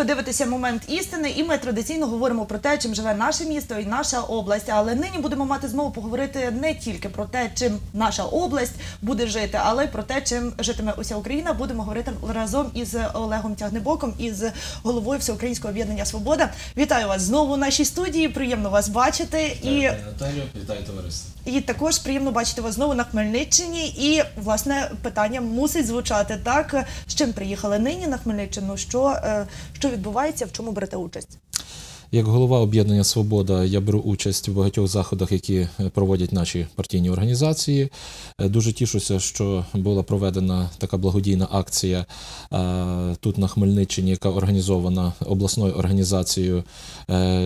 ви дивитеся момент істини, і ми традиційно говоримо про те, чим живе наше місто і наша область. Але нині будемо мати змогу поговорити не тільки про те, чим наша область буде жити, але й про те, чим житиме уся Україна. Будемо говорити разом із Олегом Тягнебоком, із головою Всеукраїнського об'єднання Свобода. Вітаю вас знову в нашій студії. Приємно вас бачити і. Вітаю, Наталю, вітаю товариство. І також приємно бачити вас знову на Хмельниччині. І власне питання мусить звучати так: з чим приїхали нині на Хмельниччину? Що, е, що відбувається, в чому берете участь? Як голова об'єднання Свобода я беру участь у багатьох заходах, які е, проводять наші партійні організації. Е, Дуже тішуся, що була проведена така благодійна акція е, тут на Хмельниччині, яка організована обласною організацією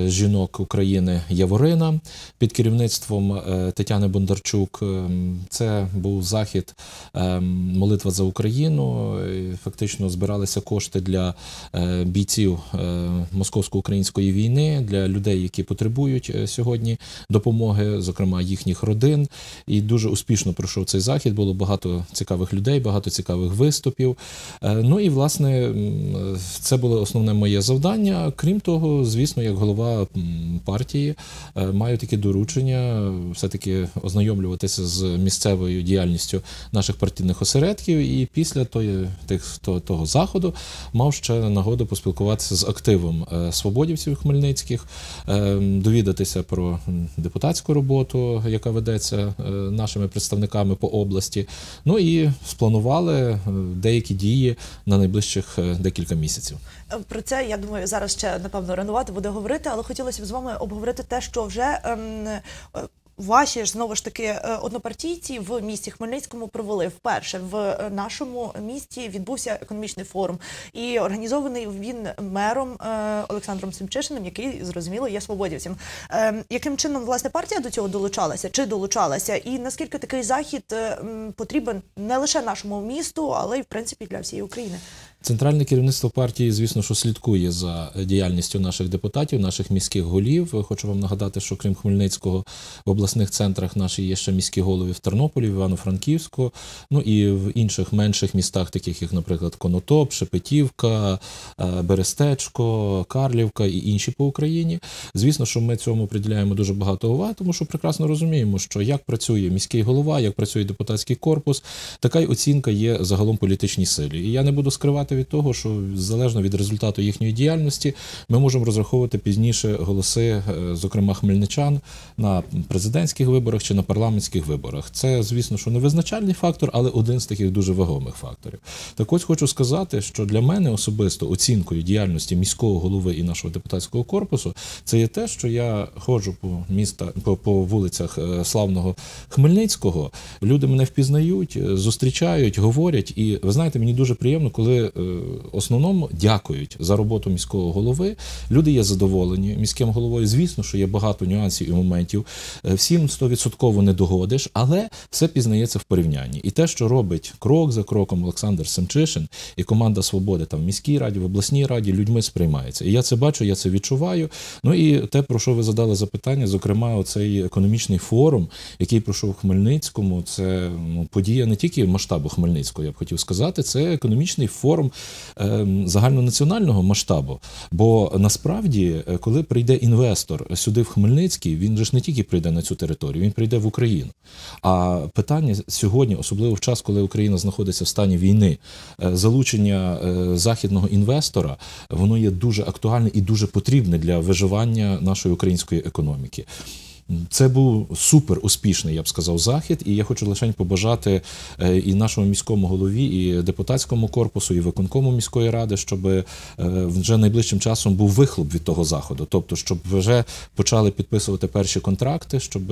жінок України Яворина під керівництвом Тетяни Бондарчук. Ем, Це був захід ем, молитва за Україну. Фактично збиралися кошти для бійців московсько-української війни, для людей, які потребують е, сьогодні допомоги, зокрема їхніх родин. І дуже успішно пройшов цей захід. Було багато цікавих людей, багато цікавих виступів. Е, Ну і власне це було основне моє завдання. Крім того, звісно, як голова партії е, маю таке доручення все-таки ознайомлюватися з місцевою діяльністю наших партійних осередків. І після тої, тих, то- того заходу мав ще нагоду поспілкуватися з активом свободівців хмельницьких, е, довідатися про депутатську роботу, яка ведеться е, нашими представниками по області. Ну і спланували е, деякі дії на найближчих е, декілька місяців. Про це я думаю, зараз ще напевно рановато буде говорити, але хотілося б з вами обговорити те, що вже ем, ваші ж знову ж таки е, однопартійці в місті Хмельницькому провели вперше в е, нашому місті відбувся економічний форум, і організований він мером е, Олександром Семчишиним, який зрозуміло є свободівцем. Ем, Яким чином власне партія до цього долучалася чи долучалася, і наскільки такий захід потрібен не лише нашому місту, але й в принципі для всієї України? Центральне керівництво партії, звісно, що слідкує за діяльністю наших депутатів, наших міських голів. Хочу вам нагадати, що крім Хмельницького в обласних центрах наші є ще міські голови в Тернополі, в Івано-Франківську, ну і в інших менших містах, таких як, наприклад, Конотоп, Шепетівка, е, Берестечко, Карлівка і інші по Україні. Звісно, що ми цьому приділяємо дуже багато уваги, тому що прекрасно розуміємо, що як працює міський голова, як працює депутатський корпус, така й оцінка є загалом політичній силі. І я не буду скривати від того, що залежно від результату їхньої діяльності, ми можемо розраховувати пізніше голоси, е, зокрема хмельничан, на президентських виборах чи на парламентських виборах. Це, звісно, що не визначальний фактор, але один з таких дуже вагомих факторів. Так ось хочу сказати, що для мене особисто оцінкою діяльності міського голови і нашого депутатського корпусу це є те, що я ходжу по міста по, по вулицях е, славного Хмельницького. Люди мене впізнають, е, зустрічають, говорять. І ви знаєте, мені дуже приємно, коли основному дякують за роботу міського голови. Люди є задоволені міським головою. Звісно, що є багато нюансів і моментів. Е, Всім стовідсотково не догодиш, але все пізнається в порівнянні. І те, що робить крок за кроком Олександр Семчишин і команда свободи там в міській раді, в обласній раді, людьми сприймається. І я це бачу, я це відчуваю. Ну і те, про що ви задали запитання, зокрема, оцей економічний форум, який пройшов в Хмельницькому, це ну, подія не тільки масштабу Хмельницького, я б хотів сказати, це економічний форум е, загальнонаціонального масштабу. Бо насправді, е, коли прийде інвестор сюди в Хмельницький, він же ж не тільки прийде на цю територію, він прийде в Україну. А питання сьогодні, особливо в час, коли Україна знаходиться в стані війни, е, залучення е, західного інвестора, воно є дуже актуальне і дуже потрібне для виживання нашої української економіки. Це був супер успішний, я б сказав, захід, і я хочу лише побажати е, і нашому міському голові, і депутатському корпусу, і виконкому міської ради, щоб е, вже найближчим часом був вихлоп від того заходу. Тобто, щоб вже почали підписувати перші контракти, щоб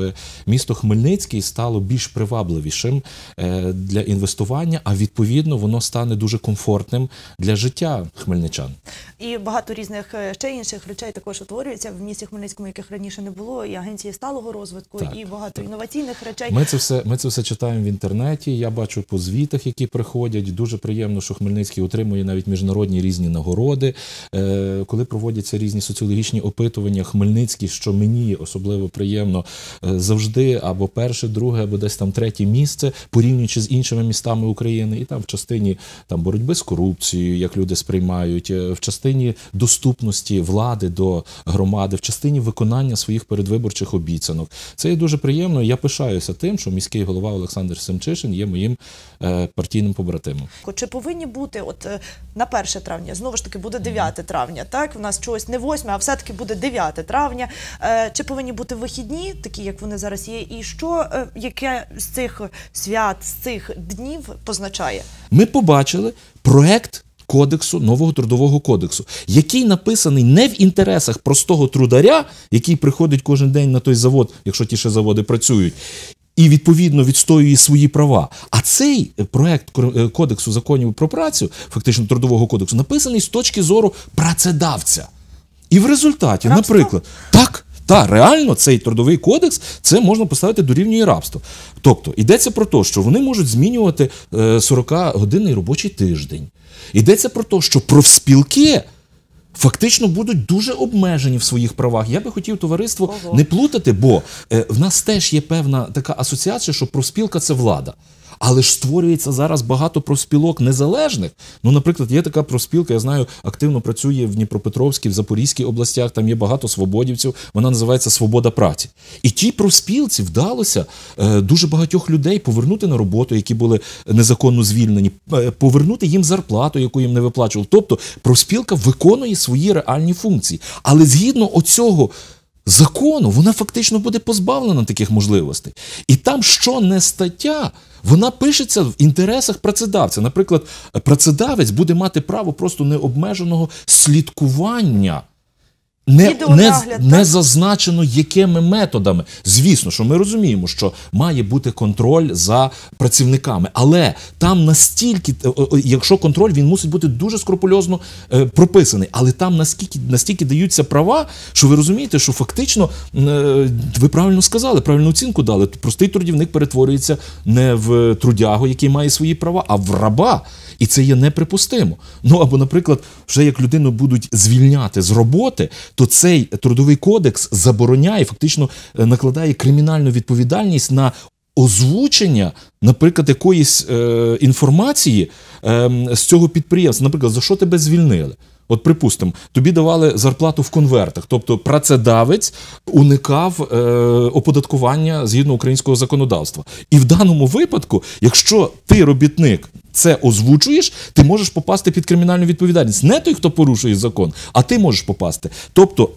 місто Хмельницький стало більш привабливішим е, для інвестування, а відповідно воно стане дуже комфортним для життя хмельничан. І багато різних ще інших речей також утворюється в місті Хмельницькому, яких раніше не було. І агенції сталого розвитку Так, і багато інноваційних речей. Ми це все ми це все читаємо в інтернеті. Я бачу по звітах, які приходять. Дуже приємно, що Хмельницький отримує навіть міжнародні різні нагороди. Е, коли проводяться різні соціологічні опитування, Хмельницький, що мені особливо приємно, е, завжди або перше, друге, або десь там третє місце, порівнюючи з іншими містами України, і там в частині там боротьби з корупцією, як люди сприймають, е, в частині доступності влади до громади, в частині виконання своїх передвиборчих обіцянок. Це є дуже приємно. Я пишаюся тим, що міський голова Олександр Семчишин є моїм е, партійним побратимом. Чи повинні бути от е, на 1 травня, знову ж таки буде 9 травня, так? У нас чогось не 8, а все-таки буде 9 травня. Е, Чи повинні бути вихідні, такі як вони зараз є, і що яке з цих свят, з цих днів позначає? Ми побачили проект. Кодексу нового трудового кодексу, який написаний не в інтересах простого трударя, який приходить кожен день на той завод, якщо ті ще заводи працюють, і відповідно відстоює свої права. А цей проект кор- е, кодексу законів про працю, фактично трудового кодексу, написаний з точки зору працедавця. І в результаті, Рабство? наприклад, так. Та реально цей трудовий кодекс це можна поставити до рівня рабства. Тобто йдеться про те, що вони можуть змінювати е, 40-годинний робочий тиждень. Йдеться про те, що профспілки фактично будуть дуже обмежені в своїх правах. Я би хотів товариство Ого. не плутати, бо е, в нас теж є певна така асоціація, що профспілка це влада. Але ж створюється зараз багато профспілок незалежних. Ну, наприклад, є така профспілка, я знаю, активно працює в Дніпропетровській, в Запорізькій областях, там є багато свободівців. Вона називається Свобода праці. І тій профспілці вдалося е, дуже багатьох людей повернути на роботу, які були незаконно звільнені, е, повернути їм зарплату, яку їм не виплачували. Тобто профспілка виконує свої реальні функції. Але згідно оцього закону вона фактично буде позбавлена таких можливостей. І там, що не стаття, вона пишеться в інтересах працедавця. Наприклад, працедавець буде мати право просто необмеженого слідкування. Не, не, не зазначено, якими методами. Звісно, що ми розуміємо, що має бути контроль за працівниками, але там настільки, е, е, якщо контроль, він мусить бути дуже скрупульозно е, прописаний. Але там наскільки настільки даються права, що ви розумієте, що фактично е, ви правильно сказали, правильну оцінку дали. Простий трудівник перетворюється не в трудягу, який має свої права, а в раба. І це є неприпустимо. Ну або, наприклад, вже як людину будуть звільняти з роботи, то цей трудовий кодекс забороняє, фактично е, накладає кримінальну відповідальність на озвучення, наприклад, якоїсь е, інформації е, з цього підприємства. Наприклад, за що тебе звільнили? От, припустимо, тобі давали зарплату в конвертах, тобто працедавець уникав е, оподаткування згідно українського законодавства. І в даному випадку, якщо ти робітник це озвучуєш, ти можеш попасти під кримінальну відповідальність. Не той, хто порушує закон, а ти можеш попасти. Тобто.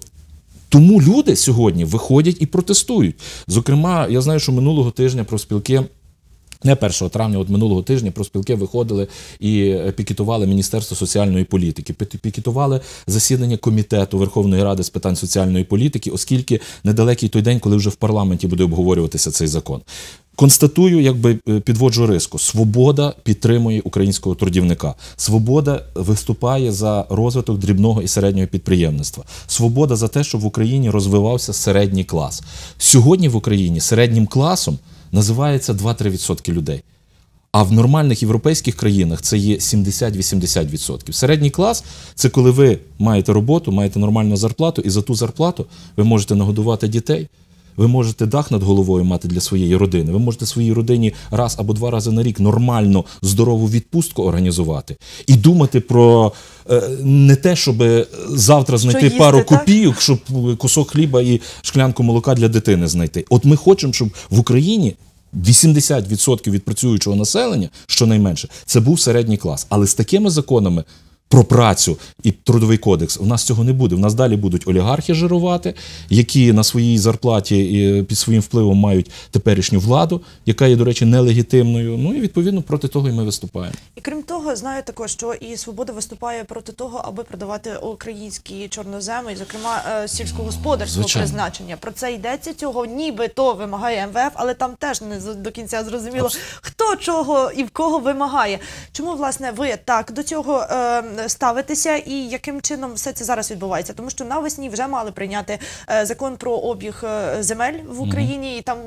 Тому люди сьогодні виходять і протестують. Зокрема, я знаю, що минулого тижня профспілки не 1 травня, от минулого тижня профспілки виходили і е, пікетували Міністерство соціальної політики, пі- пікетували засідання комітету Верховної Ради з питань соціальної політики, оскільки недалекий той день, коли вже в парламенті буде обговорюватися цей закон. Констатую, якби е, підводжу риску. Свобода підтримує українського трудівника. Свобода виступає за розвиток дрібного і середнього підприємництва. Свобода за те, щоб в Україні розвивався середній клас. Сьогодні в Україні середнім класом називається 2-3% людей. А в нормальних європейських країнах це є 70-80%. Середній клас це коли ви маєте роботу, маєте нормальну зарплату, і за ту зарплату ви можете нагодувати дітей. Ви можете дах над головою мати для своєї родини. Ви можете своїй родині раз або два рази на рік нормально здорову відпустку організувати і думати про е, не те, щоб завтра знайти їсти, пару так? копійок, щоб кусок хліба і шклянку молока для дитини знайти. От ми хочемо, щоб в Україні 80% від працюючого населення, щонайменше, це був середній клас. Але з такими законами про працю і трудовий кодекс у нас цього не буде. У нас далі будуть олігархи жирувати, які на своїй зарплаті і під своїм впливом мають теперішню владу, яка є, до речі, нелегітимною. Ну і відповідно проти того і ми виступаємо. І крім того, знаю також, що і свобода виступає проти того, аби продавати українські чорноземи, і зокрема е, сільськогосподарського Звичайно. призначення. Про це йдеться цього, ніби то вимагає МВФ, але там теж не до кінця зрозуміло, Абс- хто хто чого і в кого вимагає. Чому власне ви так до цього е, ставитеся, і яким чином все це зараз відбувається? Тому що навесні вже мали прийняти е, закон про обіг е, земель в Україні, і там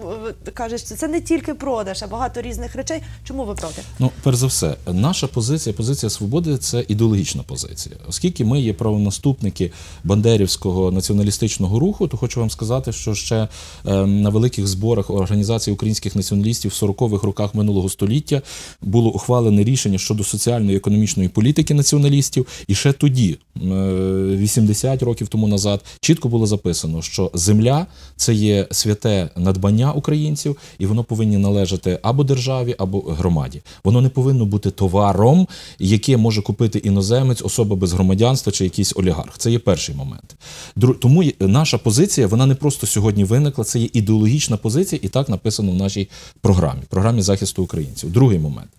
е, що це не тільки продаж, а багато різних речей. Чому ви проти? Ну, перш за все, наша позиція, позиція свободи це ідеологічна позиція. Оскільки ми є правонаступники бандерівського націоналістичного руху, то хочу вам сказати, що ще е, на великих зборах організації українських націоналістів в 40-х роках минулого століття було ухвалене рішення щодо соціальної і економічної політики націоналістів, і ще тоді, е, 80 років тому назад, чітко було записано, що земля це є святе надбання українців, і воно повинні належати або державі, або громаді. Воно не повинно бути товаром, яке може купити іноземець, особа без громадянства чи якийсь олігарх. Це є перший момент. Тому наша позиція вона не просто сьогодні виникла, це є ідеологічна позиція, і так написано в нашій програмі, програмі захисту українців. Другий момент.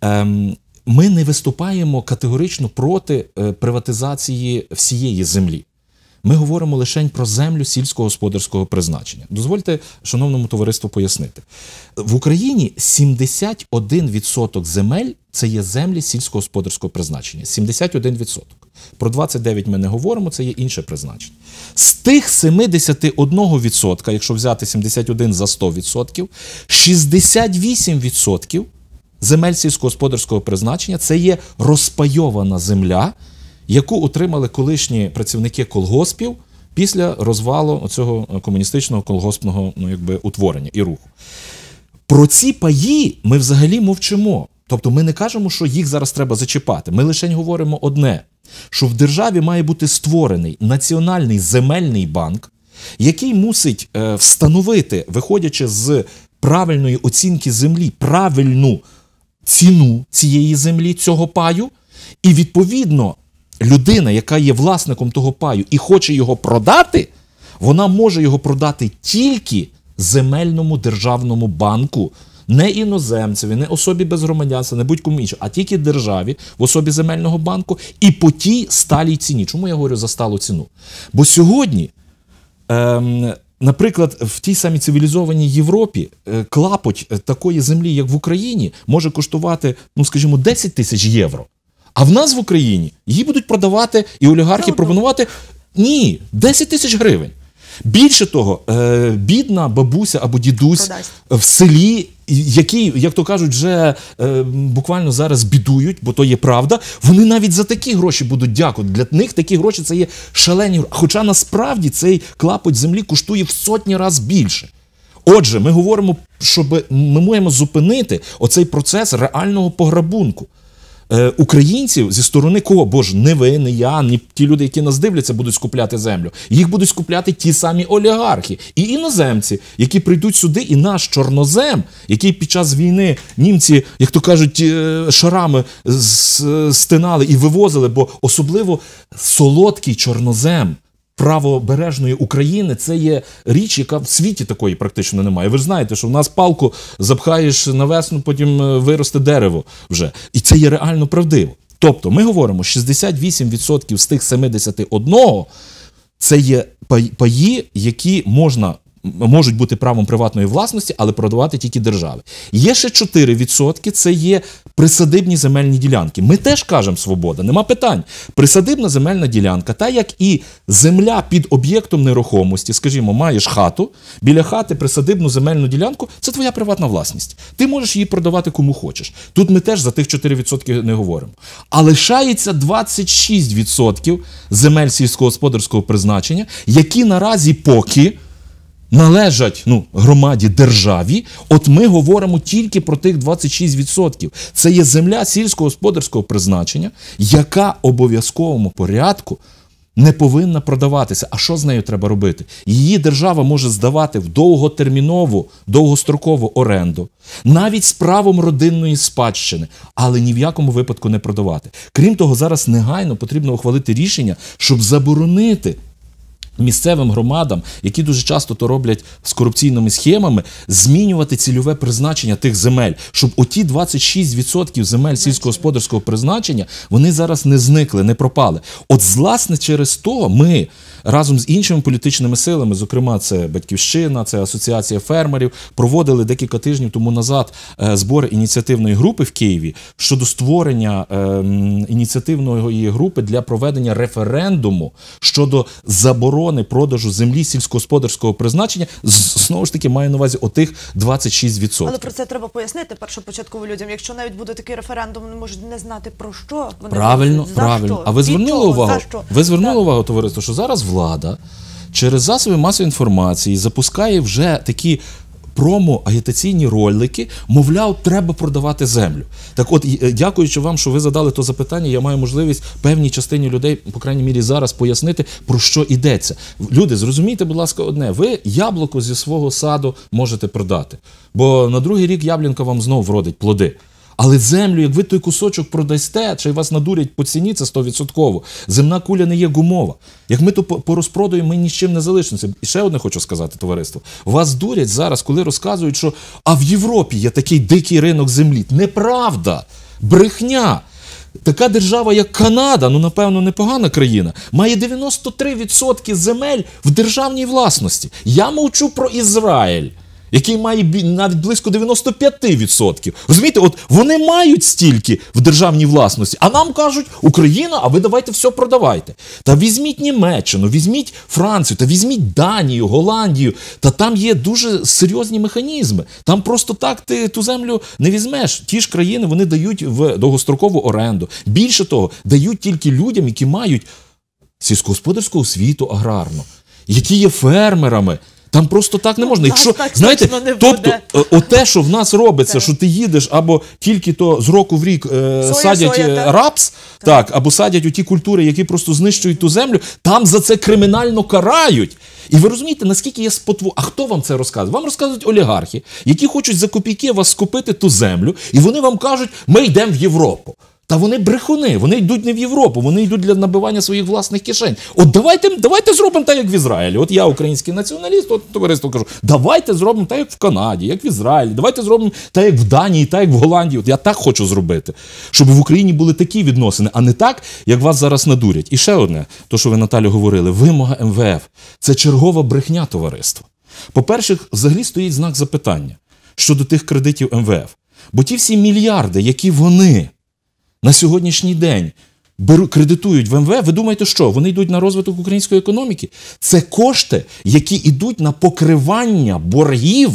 Ем, ми не виступаємо категорично проти е, приватизації всієї землі. Ми говоримо лише про землю сільськогосподарського призначення. Дозвольте, шановному товариству, пояснити. В Україні 71% земель це є землі сільськогосподарського призначення. 71%. Про 29 ми не говоримо, це є інше призначення. З тих 71%, якщо взяти 71 за 100%, 68% земель сільськогосподарського призначення це є розпайована земля, яку отримали колишні працівники колгоспів після розвалу цього комуністичного колгоспного ну, якби, утворення і руху. Про ці паї ми взагалі мовчимо. Тобто ми не кажемо, що їх зараз треба зачіпати. Ми лише говоримо одне: що в державі має бути створений національний земельний банк, який мусить е, встановити, виходячи з правильної оцінки землі, правильну ціну цієї землі, цього паю, і відповідно людина, яка є власником того паю і хоче його продати, вона може його продати тільки земельному державному банку. Не іноземцеві, не особі без громадянства, не будь-кому іншому, а тільки державі в особі земельного банку і по тій сталій ціні. Чому я говорю за сталу ціну? Бо сьогодні, ем, наприклад, в тій самій цивілізованій Європі е, клапоть е, такої землі, як в Україні, може коштувати, ну скажімо, 10 тисяч євро. А в нас в Україні її будуть продавати і олігархи пропонувати ні, 10 тисяч гривень. Більше того, е, бідна бабуся або дідусь Продасть. в селі, які, як то кажуть, вже е, буквально зараз бідують, бо то є правда. Вони навіть за такі гроші будуть дякувати. Для них такі гроші це є шалені. Хоча насправді цей клапоть землі коштує в сотні разів більше. Отже, ми говоримо, щоб ми маємо зупинити оцей процес реального пограбунку. Е, українців зі сторони кого? Боже, не ви, не я, ні ті люди, які нас дивляться, будуть скупляти землю. Їх будуть скупляти ті самі олігархи і іноземці, які прийдуть сюди, і наш чорнозем, який під час війни німці, як то кажуть, е, шарами стинали і вивозили, бо особливо солодкий чорнозем. Правобережної України це є річ, яка в світі такої практично немає. Ви ж знаєте, що в нас палку запхаєш на весну, потім е, виросте дерево вже. І це є реально правдиво. Тобто, ми говоримо, 68% з тих 71 це є паї, які можна. Можуть бути правом приватної власності, але продавати тільки держави. Є ще 4% це є присадибні земельні ділянки. Ми теж кажемо свобода, нема питань. Присадибна земельна ділянка, та як і земля під об'єктом нерухомості, скажімо, маєш хату, біля хати присадибну земельну ділянку, це твоя приватна власність. Ти можеш її продавати кому хочеш. Тут ми теж за тих 4% не говоримо. А лишається 26% земель сільськогосподарського призначення, які наразі поки належать ну, громаді державі, от ми говоримо тільки про тих 26%. Це є земля сільськогосподарського призначення, яка обов'язковому порядку не повинна продаватися. А що з нею треба робити? Її держава може здавати в довготермінову, довгострокову оренду, навіть з правом родинної спадщини, але ні в якому випадку не продавати. Крім того, зараз негайно потрібно ухвалити рішення, щоб заборонити місцевим громадам, які дуже часто то роблять з корупційними схемами, змінювати цільове призначення тих земель, щоб оті 26% земель сільськогосподарського призначення вони зараз не зникли, не пропали. От, власне, через то ми разом з іншими політичними силами, зокрема, це Батьківщина, це Асоціація фермерів, проводили декілька тижнів тому назад е, збори ініціативної групи в Києві щодо створення е, ініціативної групи для проведення референдуму щодо заборони продажу землі сільськогосподарського призначення. Знову ж таки, маю на увазі отих 26%. Але про це треба пояснити першопочатково людям. Якщо навіть буде такий референдум, вони можуть не знати про що вони Правильно, за правильно. що, А ви звернули увагу? Ви звернули увагу, товариство, що зараз влада через засоби масової інформації запускає вже такі. Промо-агітаційні ролики, мовляв, треба продавати землю. Так, от, е, дякуючи вам, що ви задали то запитання, я маю можливість певній частині людей, по крайній мірі, зараз пояснити, про що йдеться. Люди, зрозумійте, будь ласка, одне: ви яблуко зі свого саду можете продати, бо на другий рік яблінка вам знов вродить плоди. Але землю, як ви той кусочок продасте, чи вас надурять по ціні, це 100%. Земна куля не є гумова. Як ми то порозпродаємо, ми ні з чим не залишимося. І ще одне хочу сказати, товариство. Вас дурять зараз, коли розказують, що а в Європі є такий дикий ринок землі. Неправда, брехня. Така держава, як Канада, ну напевно, непогана країна, має 93% земель в державній власності. Я мовчу про Ізраїль який має навіть близько 95%. Розумієте, от вони мають стільки в державній власності, а нам кажуть, Україна, а ви давайте все продавайте. Та візьміть Німеччину, візьміть Францію, та візьміть Данію, Голландію. Та там є дуже серйозні механізми. Там просто так ти ту землю не візьмеш. Ті ж країни вони дають в довгострокову оренду. Більше того, дають тільки людям, які мають сільськогосподарську освіту аграрну, які є фермерами. Там просто так не можна. Якщо так знаєте, не тобто, е, оте, що в нас робиться, Так. що ти їдеш або тільки то з року в рік е, Соя, садять соя, е, так. рапс, так. або садять у ті культури, які просто знищують ту землю, там за це кримінально карають. І ви розумієте, наскільки є спотву. А хто вам це розказує? Вам розказують олігархи, які хочуть за копійки вас скупити ту землю, і вони вам кажуть, ми йдемо в Європу. Та вони брехуни, вони йдуть не в Європу, вони йдуть для набивання своїх власних кишень. От давайте, давайте зробимо так, як в Ізраїлі. От я український націоналіст, от товариство кажу, давайте зробимо так, як в Канаді, як в Ізраїлі, давайте зробимо так, як в Данії, так, як в Голландії. От я так хочу зробити, щоб в Україні були такі відносини, а не так, як вас зараз надурять. І ще одне, то що ви Наталю говорили, вимога МВФ це чергова брехня товариства. По-перше, взагалі стоїть знак запитання щодо тих кредитів МВФ. Бо ті всі мільярди, які вони на сьогоднішній день кредитують в МВФ, ви думаєте, що? Вони йдуть на розвиток української економіки? Це кошти, які йдуть на покривання боргів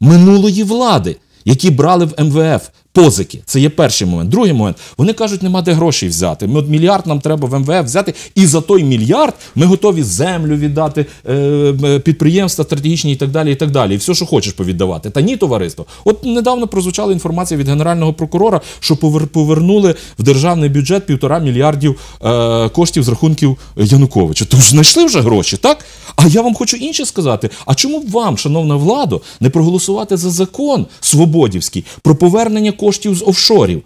минулої влади, які брали в МВФ позики. Це є перший момент. Другий момент. Вони кажуть, нема де грошей взяти. Ми от мільярд нам треба в МВФ взяти, і за той мільярд ми готові землю віддати, е, е, підприємства стратегічні і так далі. І так далі. І все, що хочеш повіддавати. Та ні, товариство. От недавно прозвучала інформація від генерального прокурора, що повернули в державний бюджет півтора мільярдів е, коштів з рахунків Януковича. Тож знайшли вже гроші, так? А я вам хочу інше сказати. А чому б вам, шановна влада, не проголосувати за закон свободівський про повернення коштів з офшорів?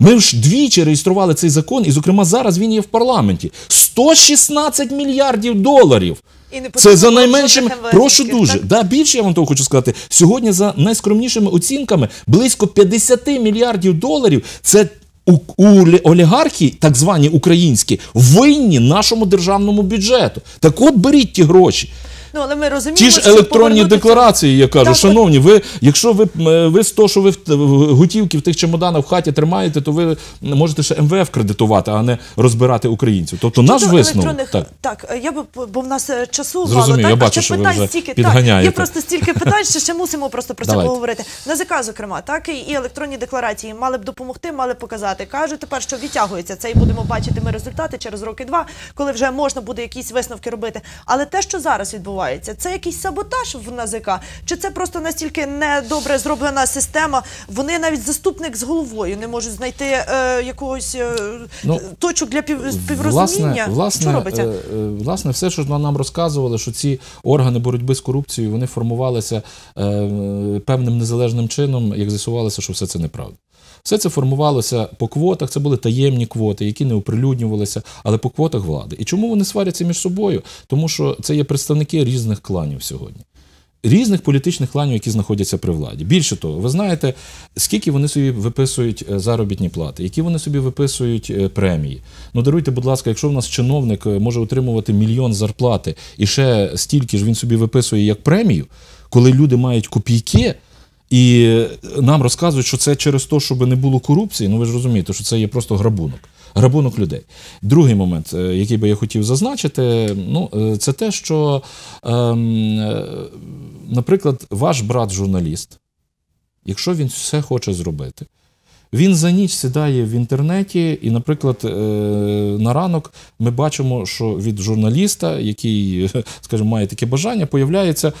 Ми ж двічі реєстрували цей закон, і, зокрема, зараз він є в парламенті. 116 мільярдів доларів. І не Це за найменшими. Прошу дуже. так? Да, більше я вам того хочу сказати. Сьогодні за найскромнішими оцінками близько 50 мільярдів доларів. Це у, у лі- олігархи, так звані українські, винні нашому державному бюджету. Так от беріть ті гроші. Ну, але ми розуміємо, Ті ж що електронні повернути декларації, я кажу, Так, шановні, ви, якщо ви, е, ви з того, що ви готівки в тих чемоданах в хаті тримаєте, то ви можете ще МВФ кредитувати, а не розбирати українців. Тобто наш висновок. електронних- Так. Так, е, я би бо в нас е, часу Зрозумів, мало. я так? бачу, а ще що ви вже стільки. Так, є просто стільки питань, що ще мусимо просто про це Давайте. поговорити. НАЗК, зокрема, так і електронні декларації мали б допомогти, мали б показати. Кажуть тепер, що відтягується це, і будемо бачити ми результати через роки два, коли вже можна буде якісь висновки робити. Але те, що зараз відбувається, це якийсь саботаж в НАЗК, чи це просто настільки недобре зроблена система? Вони навіть заступник з головою не можуть знайти е, якогось е, Ну, точок для пів, співрозуміння. Власне, власне, що робиться? е, е, власне, все, що нам розказували, що ці органи боротьби з корупцією вони формувалися певним незалежним чином, як з'ясувалося, що все це неправда. Все це формувалося по квотах, це були таємні квоти, які не оприлюднювалися, але по квотах влади. І чому вони сваряться між собою? Тому що це є представники різних кланів сьогодні. різних політичних кланів, які знаходяться при владі. Більше того, ви знаєте, скільки вони собі виписують е, заробітні плати, які вони собі виписують е, премії. Ну даруйте, будь ласка, якщо в нас чиновник е, може отримувати мільйон зарплати і ще стільки ж він собі виписує як премію, коли люди мають копійки. І нам розказують, що це через те, щоб не було корупції. Ну ви ж розумієте, що це є просто грабунок. Грабунок людей. Другий момент, е, який би я хотів зазначити, ну, е, це те, що, ем, е, наприклад, ваш брат журналіст, якщо він все хоче зробити, він за ніч сідає в інтернеті, і, наприклад, на ранок ми бачимо, що від журналіста, який, скажімо, має таке бажання, появляється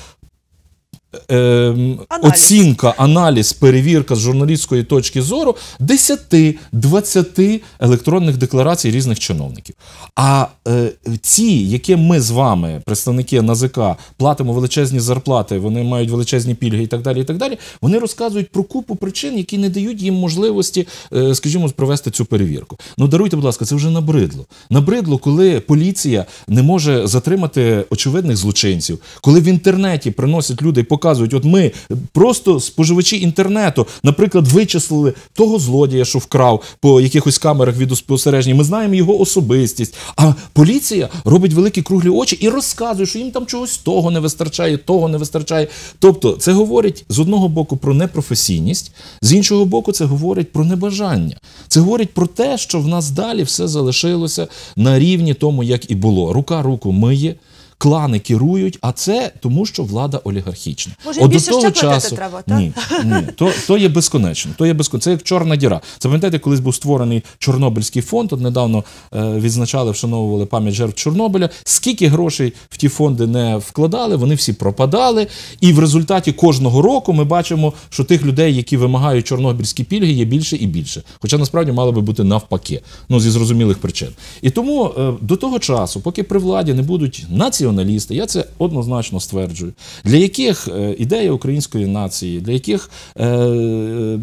ем, Аналіз. оцінка, аналіз, перевірка з журналістської точки зору 10-20 електронних декларацій різних чиновників. А е, ці, які ми з вами, представники НАЗК, платимо величезні зарплати, вони мають величезні пільги і так далі. і так далі, Вони розказують про купу причин, які не дають їм можливості, е, скажімо, провести цю перевірку. Ну даруйте, будь ласка, це вже набридло. Набридло, коли поліція не може затримати очевидних злочинців, коли в інтернеті приносять люди і показують, от ми просто споживачі інтернету, наприклад, вичислили того злодія, що вкрав по якихось камерах відеоспостереження. Ми знаємо його особистість. А поліція робить великі круглі очі і розказує, що їм там чогось того не вистачає, того не вистачає. Тобто, це говорить з одного боку про непрофесійність, з іншого боку, це говорить про небажання. Це говорить про те, що в нас далі все залишилося на рівні тому, як і було. Рука руку миє. Клани керують, а це тому, що влада олігархічна. Може, більше ще платити треба, так? ні, ні, то, то є безконечно. То є безконечно. Це як чорна діра. Це пам'ятаєте, колись був створений Чорнобильський фонд. От недавно е, відзначали, вшановували пам'ять жертв Чорнобиля. Скільки грошей в ті фонди не вкладали, вони всі пропадали. І в результаті кожного року ми бачимо, що тих людей, які вимагають чорнобильські пільги, є більше і більше. Хоча насправді мало би бути навпаки, ну зі зрозумілих причин. І тому е, до того часу, поки при владі не будуть націоналісти, я це однозначно стверджую, для яких е, ідея української нації, для яких е,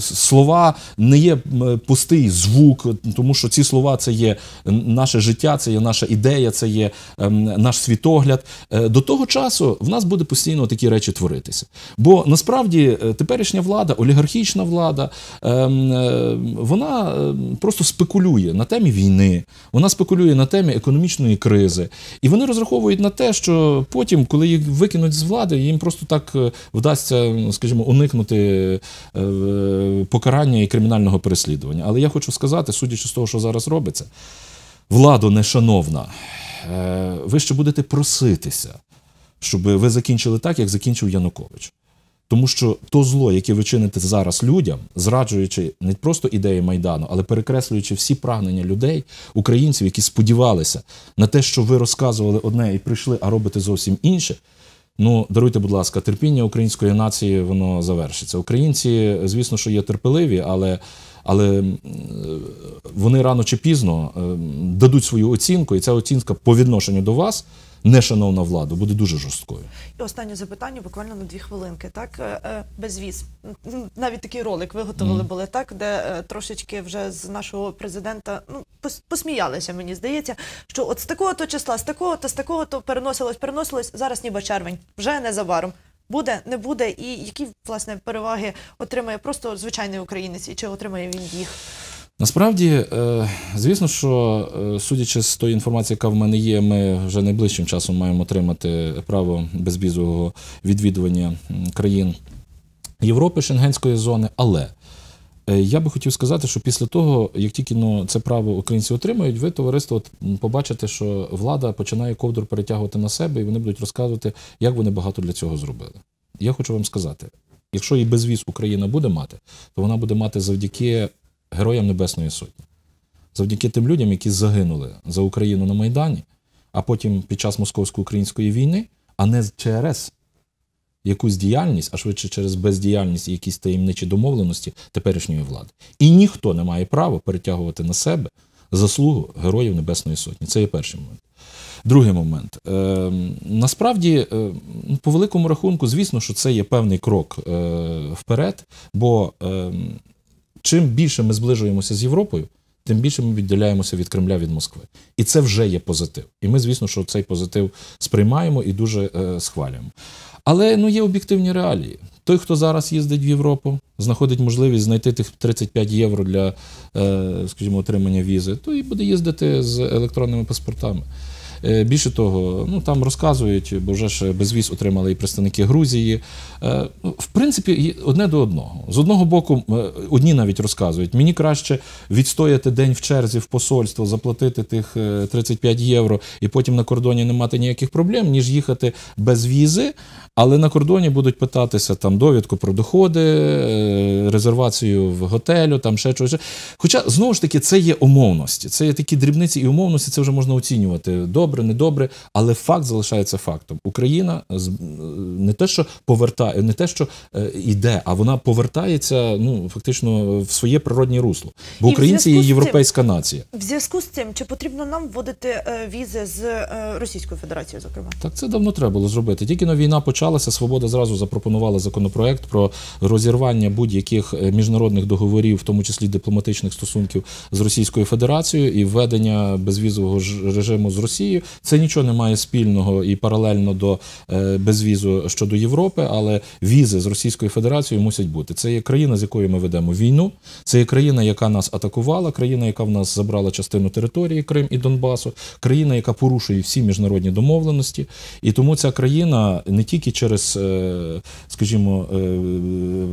слова не є пустий звук, тому що ці слова це є наше життя, це є наша ідея, це є ем, наш світогляд. Е, До того часу в нас буде постійно такі речі творитися. Бо насправді е, теперішня влада, олігархічна влада, ем, е, вона ем, просто спекулює на темі війни, вона спекулює на темі економічної кризи. І вони розраховують на те, що потім, коли їх викинуть з влади, їм просто так е, вдасться, ну, скажімо, уникнути е, покарання і кримінального переслідування. Але я хочу сказати, судячи з того, що зараз робиться, владу нешановна, е, ви ще будете проситися, щоб ви закінчили так, як закінчив Янукович. Тому що то зло, яке ви чините зараз людям, зраджуючи не просто ідеї Майдану, але перекреслюючи всі прагнення людей, українців, які сподівалися на те, що ви розказували одне і прийшли, а робите зовсім інше. Ну, даруйте, будь ласка, терпіння української нації воно завершиться. Українці, звісно, що є терпеливі, але, але вони рано чи пізно ем, дадуть свою оцінку, і ця оцінка по відношенню до вас, нешановна влада, буде дуже жорсткою. І останнє запитання буквально на дві хвилинки. Так, Е, е, безвіз. Навіть такий ролик виготовили були, так, де е, трошечки вже з нашого президента ну, посміялися, мені здається, що от з такого-то числа, з такого-то, з такого-то переносилось, переносилось, зараз ніби червень, вже незабаром. Буде, не буде, і які власне переваги отримає просто звичайний українець, і чи отримає він їх? Насправді, е, звісно, що е, судячи з тої інформації, яка в мене є, ми вже найближчим часом маємо отримати право безвізового відвідування країн Європи, Шенгенської зони. Але е, я би хотів сказати, що після того, як тільки ну, це право українці отримають, ви, товариство, побачите, що влада починає ковдру перетягувати на себе, і вони будуть розказувати, як вони багато для цього зробили. Я хочу вам сказати: якщо і безвіз Україна буде мати, то вона буде мати завдяки героям Небесної Сотні, завдяки тим людям, які загинули за Україну на Майдані, а потім під час московсько-української війни, а не через якусь діяльність, а швидше через бездіяльність і якісь таємничі домовленості теперішньої влади. І ніхто не має права перетягувати на себе заслугу героїв Небесної Сотні. Це є перший момент. Другий момент. Е, насправді, е, по великому рахунку, звісно, що це є певний крок е, вперед, бо е, чим більше ми зближуємося з Європою, тим більше ми віддаляємося від Кремля від Москви. І це вже є позитив. І ми, звісно, що цей позитив сприймаємо і дуже е, схвалюємо. Але ну є об'єктивні реалії. Той, хто зараз їздить в Європу, знаходить можливість знайти тих 35 євро для, е, скажімо, отримання візи, то і буде їздити з електронними паспортами. Е, Більше того, ну там розказують, бо вже ж безвіз отримали і представники Грузії. Е, ну, В принципі, одне до одного. З одного боку, е, одні навіть розказують, мені краще відстояти день в черзі в посольство, заплатити тих е, 35 євро і потім на кордоні не мати ніяких проблем, ніж їхати без візи. Але на кордоні будуть питатися там довідку про доходи, резервацію в готелю, там ще щось. Хоча знову ж таки це є умовності, це є такі дрібниці і умовності, це вже можна оцінювати добре, недобре, але факт залишається фактом. Україна з- не те, що повертає, не те, що е, йде, а вона повертається ну фактично в своє природнє русло. Бо І українці є з цим- європейська нація. В зв'язку з цим, чи потрібно нам вводити е, візи з е, Російською Федерацією, зокрема? Так це давно треба було зробити. Тільки но війна почалася, свобода зразу запропонувала законопроект про розірвання будь-яких е, міжнародних договорів, в тому числі дипломатичних стосунків з Російською Федерацією і введення безвізового режиму з Росією. Це нічого не має спільного і паралельно до е, безвізу щодо Європи, але візи з Російською Федерацією мусять бути. Це є країна, з якою ми ведемо війну. Це є країна, яка нас атакувала, країна, яка в нас забрала частину території Крим і Донбасу, країна, яка порушує всі міжнародні домовленості. І тому ця країна не тільки через, е, скажімо, е,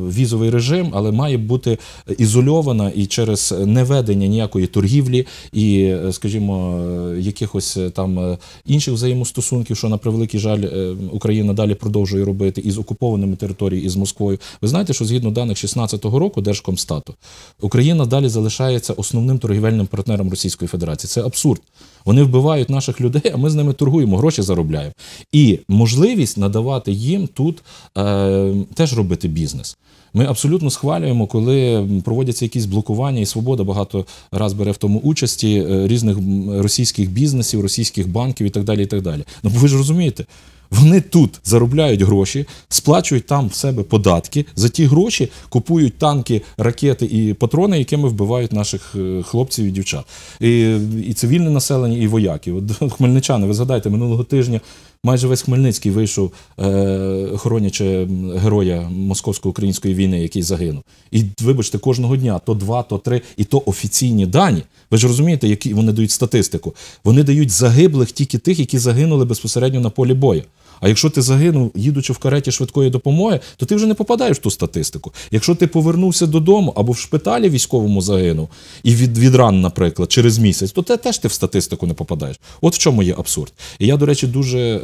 візовий режим, але має бути ізольована і через неведення ніякої торгівлі і, скажімо, якихось е, там е, інших взаємостосунків, що на превеликий жаль е, Україна далі продовжує робити із окупованими територіями, із Москвою. Ви знаєте, що згідно даних 16-го року Держкомстату, Україна далі залишається основним торгівельним партнером Російської Федерації. Це абсурд. Вони вбивають наших людей, а ми з ними торгуємо, гроші заробляємо. І можливість надавати їм тут е, теж робити бізнес. Ми абсолютно схвалюємо, коли проводяться якісь блокування, і свобода багато раз бере в тому участі е, різних російських бізнесів, російських банків і так далі. І так далі. Ну бо ви ж розумієте. Вони тут заробляють гроші, сплачують там в себе податки. За ті гроші купують танки, ракети і патрони, якими вбивають наших е, хлопців і дівчат. І, і цивільне населення, і вояки. От хмельничани, ви згадайте, минулого тижня майже весь Хмельницький вийшов, е, хоронячи героя московсько-української війни, який загинув. І вибачте, кожного дня то два, то три, і то офіційні дані. Ви ж розумієте, які вони дають статистику. Вони дають загиблих тільки тих, які загинули безпосередньо на полі бою. А якщо ти загинув, їдучи в кареті швидкої допомоги, то ти вже не попадаєш в ту статистику. Якщо ти повернувся додому або в шпиталі військовому загинув і від, від ран, наприклад, через місяць, то те теж ти в статистику не попадаєш. От в чому є абсурд. І я, до речі, дуже е,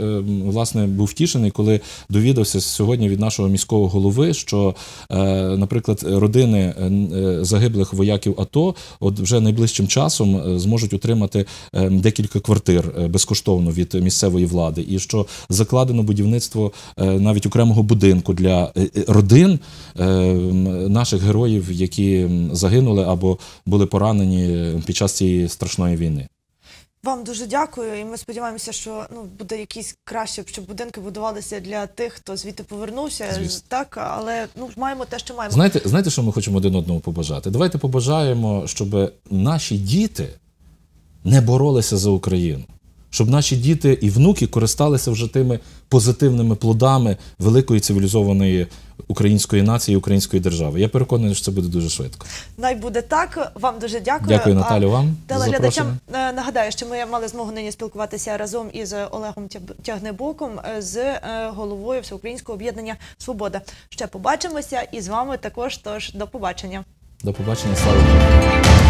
власне був втішений, коли довідався сьогодні від нашого міського голови, що, е, наприклад, родини е, е, загиблих вояків АТО от вже найближчим часом зможуть отримати декілька квартир безкоштовно від місцевої влади, і що закладено будівництво навіть окремого будинку для родин наших героїв, які загинули або були поранені під час цієї страшної війни. Вам дуже дякую, і ми сподіваємося, що ну буде якісь краще, щоб будинки будувалися для тих, хто звідти повернувся. Звісно. Так, але ну маємо те, що маємо. Знаєте, знаєте, що ми хочемо один одному побажати? Давайте побажаємо, щоб наші діти не боролися за Україну. Щоб наші діти і внуки користалися вже тими позитивними плодами великої цивілізованої української нації, української держави. Я переконаний, що це буде дуже швидко. Най буде так. Вам дуже дякую. Дякую, Наталю, вам за Телеглядачам е, нагадаю, що ми мали змогу нині спілкуватися разом із Олегом Тягнебоком е, з е, головою Всеукраїнського об'єднання Свобода. Ще побачимося і з вами також. Тож до побачення. До побачення, слава Україні!